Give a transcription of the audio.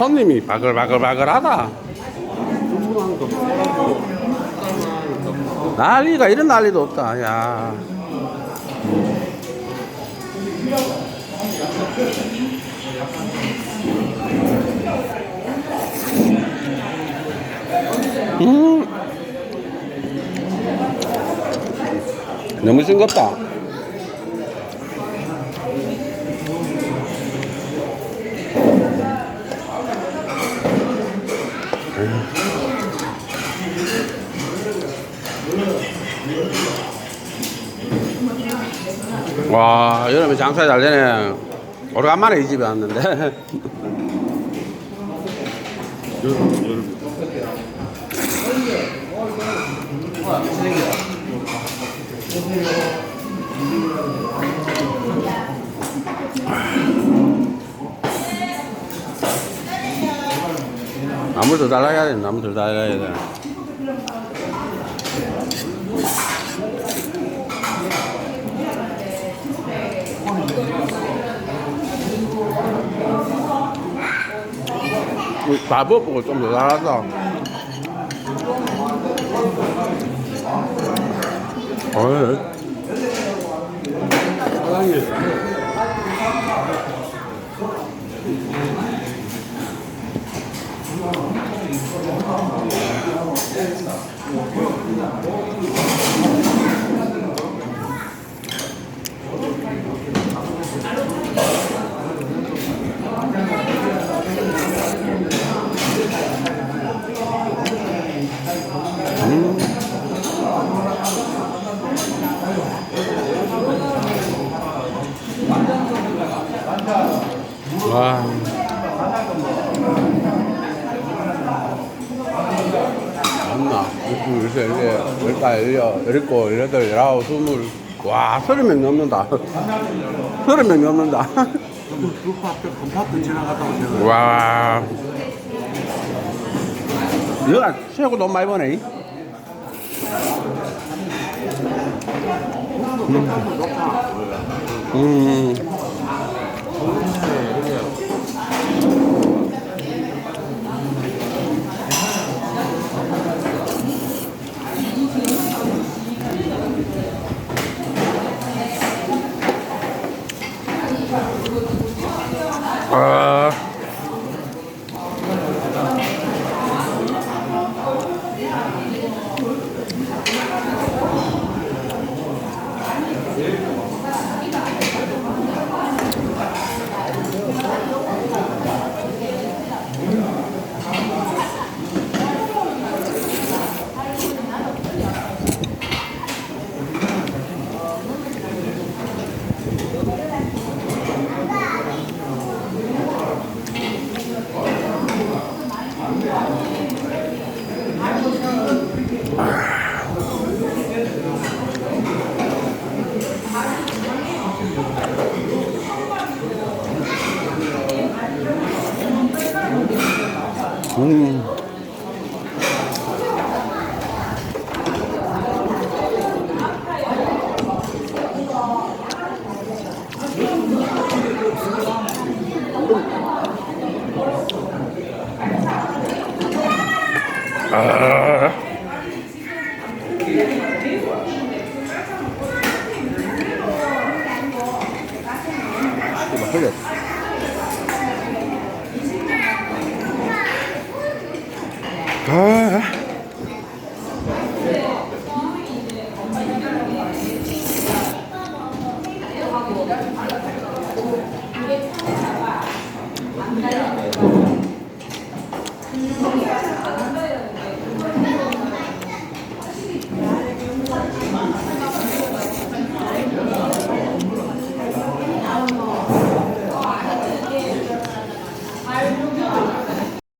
손님이 바글바글바글하다. 난리가 이런 난리도 없다. 야. 음. 너무 싱겁다. 와, 여름에 장사 잘 되네. 오래간만에 이 집에 왔는데. 더 달라야 돼, 더 달라야 돼. 밥버보고 좀더 달아서. 어이. 와. 맞나? 육 구, 열세, 열네, 열다, 열여, 열일곱, 열여덟, 열아홉, 스물. 와, 서른 명 넘는다. 서른 명 넘는다. 그 파트 한 파트 지나갔다고 생각. 와. 여가 새우 너무 많이 버네. 음. 아. 음. 아. 흘렸어. 아.